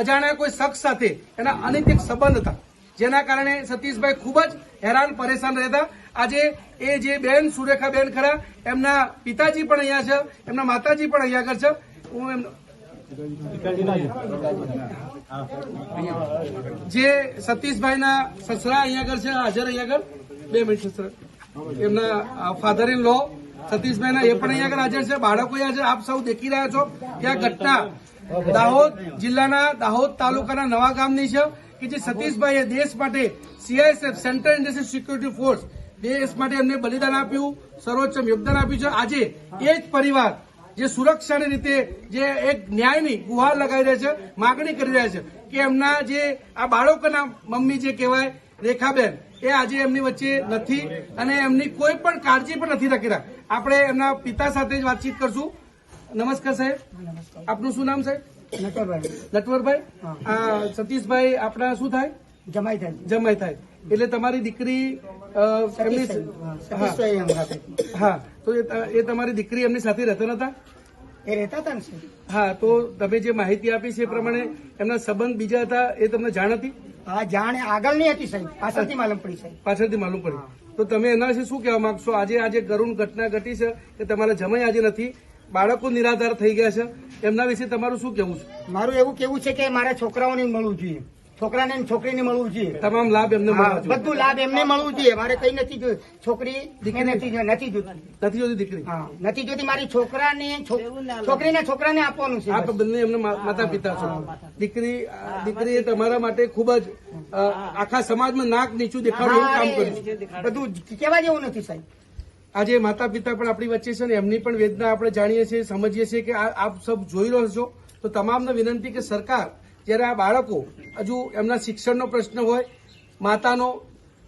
અજાણ્યા કોઈ શખ્સ સાથે એના અનૈતિક સંબંધ હતા. જેના કારણે સતીશભાઈ ખૂબ જ હેરાન પરેશાન રહેતા. આજે એ જે બેન, સુરેખાબેન ખરા, એમના પિતાજી પણ અહીંયા છે, એમના માતાજી પણ અહીંયા આગળ છે. હું એમ જે સતીશભાઈના સસરા અહીંયા આગળ છે, હાજર અહીંયા આગળ. બે મિનિટ, સસરા. એમના ફાધર ઇન લો સતીશભાઈના એ પણ અહીંયા આગળ હાજર છે. બાળકો અહીંયા છે, આપ સૌ દેખી રહ્યા છો કે આ ઘટના દાહોદ જિલ્લાના દાહોદ તાલુકાના નવા ગામની છે કે જે સતીશભાઈએ દેશ માટે CISF central industry security force દેશ માટે એમને બલિદાન આપ્યું સર્વોચ્ચ યોગદાન આપ્યું છે. આજે એ જ પરિવાર જે સુરક્ષાની રીતે જે એક ન્યાયની ગુહાર લગાવી રહ્યા છે, માગણી કરી રહ્યા છે કે એમના જે આ બાળકોના મમ્મી જે કહેવાય, રેખાબેન, એ આજે એમની વચ્ચે નથી અને એમની કોઈ પણ કાળજી પણ નથી રાખી રહ્યા. આપણે એમના પિતા સાથે જ વાતચીત કરશું. નમસ્કાર સાહેબ. આપનું શું નામ સાહેબ? નટવરભાઈ. નટવરભાઈ? આ સતીશભાઈ આપણા શું થાય? જમાઈ થાય જમાઈ થાય. એટલે તમારી દીકરી હા, તો એ એ તમારી દીકરી એમની સાથે રહેતા નતા? એ રહેતા હતા ને હા તો તમે જે માહિતી આપી છે એ પ્રમાણે એમના સંબંધ બીજા હતા એ તમને જાણ હતી? હા જાણ આગળની હતી સાહેબ. પાછળથી માલુમ પડી સાહેબ. પાછળથી માલુમ પડી. તો તમે એના વિશે શું કહેવા માંગશો? આજે આજે કરુણ ઘટના ઘટી છે કે તમારા જમાઈ આજે નથી. બાળકો નિરાધાર થઈ ગયા છે. એમના વિશે તમારું શું કેવું છે? મારું એવું કેવું છે કે મારા છોકરાઓને મળવું જોઈએ. છોકરાને ને છોકરીને મળવું જોઈએ. તમામ લાભ એમને બધું લાભ એમને મળવું જોઈએ. મારે કઈ નથી જોયું. છોકરી દીકરી નથી નથી જોતી. નથી જોતી દીકરી? નથી જોતી. મારી છોકરાને છોકરીને છોકરાને આપવાનું છે આપ બંને એમને માતા પિતા છો. દીકરી દીકરી તમારા માટે ખૂબ જ આખા સમાજમાં નાક નીચું દેખાડવું કામ કર્યું છે. બધું કેવા જેવું નથી સાહેબ. આજે માતા પિતા પણ આપણી વચ્ચે છે ને એમની પણ વેદના આપણે જાણીએ છીએ, સમજીએ છીએ કે આપ સબ જોઈ રહ્યો છો. તો તમામને વિનંતી કે સરકાર, જ્યારે આ બાળકો હજુ એમના શિક્ષણનો પ્રશ્ન હોય, માતાનો,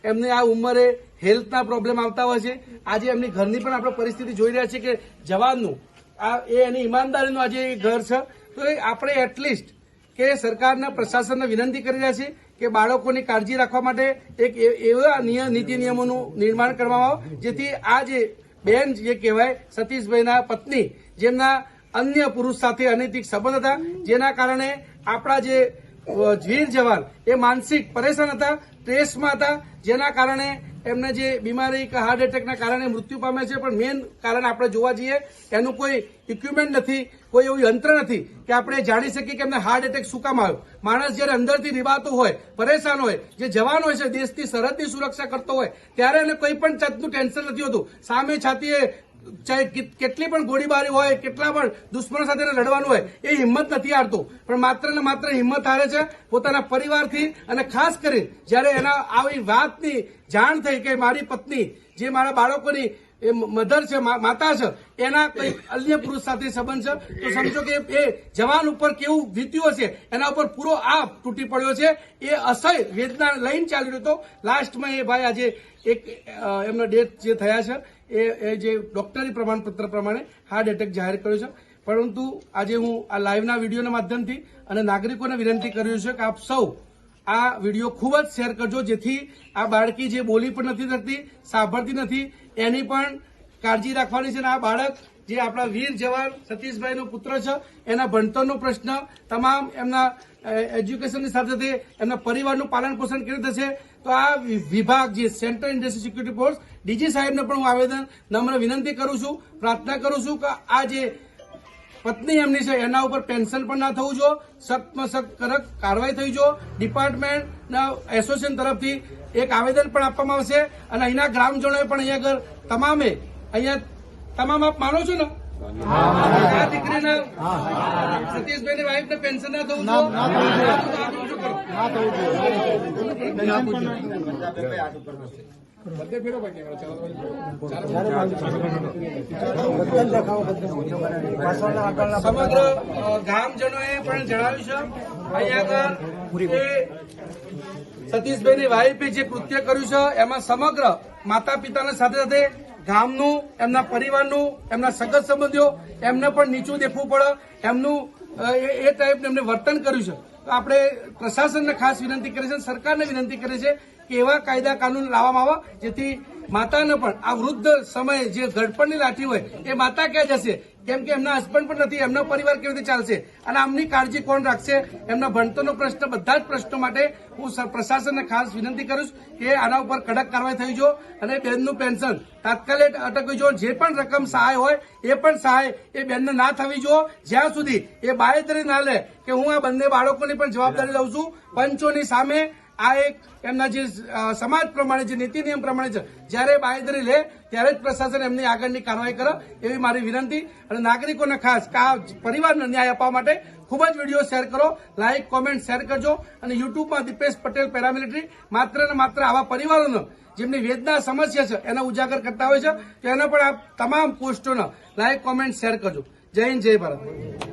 એમને આ ઉંમરે હેલ્થના પ્રોબ્લેમ આવતા હોય છે. આજે એમની ઘરની પણ આપણે પરિસ્થિતિ જોઈ રહ્યા છીએ કે જવાનનું, આ એ એની ઈમાનદારીનું આજે ઘર છે. તો આપણે એટલીસ્ટ કે સરકારના પ્રશાસનને વિનંતી કરી રહ્યા છે કે બાળકોની કાળજી રાખવા માટે એક એવા નીતિ નિયમોનું નિર્માણ કરવામાં આવે, જેથી આ જે બેન જે કહેવાય, સતીશભાઈના પત્ની, જેમના અન્ય પુરુષ સાથે અનૈતિક સંબંધ હતા, જેના કારણે આપણા જે વીર જવાન, એ માનસિક પરેશાન હતા સ્ટ્રેસમાં હતા, જેના કારણે એમને જે બીમારી કે હાર્ટ એટેકના કારણે મૃત્યુ પામે છે, પણ મેઇન કારણ આપણે જોવા જઈએ, એનું કોઈ ઇક્વિપમેન્ટ નથી, કોઈ એવું યંત્ર નથી કે આપણે જાણી શકીએ કે એમને હાર્ટ એટેક શું કામ આવ્યો. માણસ જ્યારે અંદરથી રીવાતો હોય, પરેશાન હોય, જે જવાન હોય છે, દેશની સરહદની સુરક્ષા કરતો હોય, ત્યારે એને કોઈ પણ જાતનું ટેન્શન નથી હોતું. સામે છાતીએ ચાહે કેટલી પણ ગોળીબારી હોય, કેટલા પણ દુશ્મનો સાથે લડવાનું હોય, એ હિંમત નથી હારતું. પણ માત્ર ને માત્ર હિંમત હારે છે પોતાના પરિવારથી અને ખાસ કરીને જ્યારે એના આવી વાતની જાણ થઈ કે મારી પત્ની, જે મારા બાળકોની એ મધર છે માતા છે, એના કઈ અન્ય પુરુષ સાથે સંબંધ છે, તો સમજો કે એ જવાન ઉપર કેવું વીત્યું હશે, એના ઉપર પૂરો આપ તૂટી પડ્યો છે. એ અસહ્ય વેદના લઈને ચાલી રહ્યો હતો. લાસ્ટમાં એ ભાઈ આજે એક એમનો ડેથ જે થયા છે એ એ જે ડોક્ટરી પ્રમાણપત્ર પ્રમાણે હાર્ટ એટેક જાહેર કર્યો છે. પરંતુ આજે હું આ લાઈવના વિડીયોના માધ્યમથી અને નાગરિકોને વિનંતી કર્યું છે કે આપ સૌ આ વીડિયો ખૂબ જ શેર કરજો, જેથી આ બાળકી જે બોલી પણ નથી શકતી, સાંભળતી નથી, એની પણ કાળજી રાખવાની છે અને આ બાળક જે આપણા વીર જવાન સતીશભાઈનો પુત્ર છે, એના ભણતરનો પ્રશ્ન, તમામ એમના એજ્યુકેશનની સાથે એમના પરિવારનું પાલન પોષણ કેવી રીતે થશે, તો આ વિભાગ જે central industry security force DG સાહેબને પણ હું આવેદન, નમ્ર વિનંતી કરું છું, પ્રાર્થના કરું છું કે આ જે પત્ની એમની છે, એના ઉપર પેન્શન પણ ના થવું જો સખ્તમાં સખ્ત કડક કાર્યવાહી થઈ જો ડિપાર્ટમેન્ટના એસોસિએશન તરફથી એક આવેદન પણ આપવામાં આવશે, અને અહીંના ગ્રામજનોએ પણ અહીંયા આગળ તમામે અહીંયા તમામ આપ માનો છો ને? આ ની સતીશભાઈની વાઈફને પેન્શન ના થવું સમગ્ર ગામજનોએ પણ જણાવ્યું છે અહીંયા આગળ સતીશભાઈની વાઈફે જે કૃત્ય કર્યું છે એમાં સમગ્ર માતા પિતાના સાથે સાથે ગામનું, એમના પરિવારનું, એમના સગત સંબંધીઓ, એમને પણ નીચું દેખવું પડે. એમનું એ ટાઈપનું એમને વર્તન કર્યું છે. આપણે પ્રશાસનને ખાસ વિનંતી કરી છે સરકારને વિનંતી કરી છે કે એવા કાયદા કાનૂન લાવવામાં આવે, જેથી માતાને પણ આ વૃદ્ધ સમયે જે ગડપણની લાઠી હોય, એ માતા ક્યાં જશે? કેમ કે એમના હસબન્ડ પણ નથી, એમનો પરિવાર કેવી રીતે ચાલશે? અને આમની કાળજી કોણ રાખશે? એમના ભણતરનો પ્રશ્ન, બધા જ પ્રશ્નો માટે હું પ્રશાસનને ખાસ વિનંતી કરું છું કે આના ઉપર કડક કાર્યવાહી થઈ જો અને બેનનું પેન્શન તાત્કાલિક અટકવી જો જે પણ રકમ સહાય હોય, એ પણ સહાય એ બેનને ના થવી જો જ્યાં સુધી એ બાયતરી ના લે કે હું આ બંને બાળકોની પણ જવાબદારી લઉં છું. પંચોની સામે આ એક એમના જે સમાજ પ્રમાણે જે નીતિ નિયમ પ્રમાણે છે, જ્યારે બાંયધરી લે, ત્યારે જ પ્રશાસન એમની આગળની કાર્યવાહી કરે એવી મારી વિનંતી. અને નાગરિકોને ખાસ પરિવારને ન્યાય આપવા માટે ખૂબ જ વીડિયો શેર કરો લાઇક કોમેન્ટ, શેર કરજો. અને યુટ્યુબમાં દીપેશ પટેલ પેરામિલિટરી, માત્ર ને માત્ર આવા પરિવારોનો જેમની વેદના સમસ્યા છે, એના ઉજાગર કરતા હોય છે, તો એના પણ આ તમામ પોસ્ટોના લાઇક કોમેન્ટ, શેર કરજો. જય હિન્દ, જય ભારત.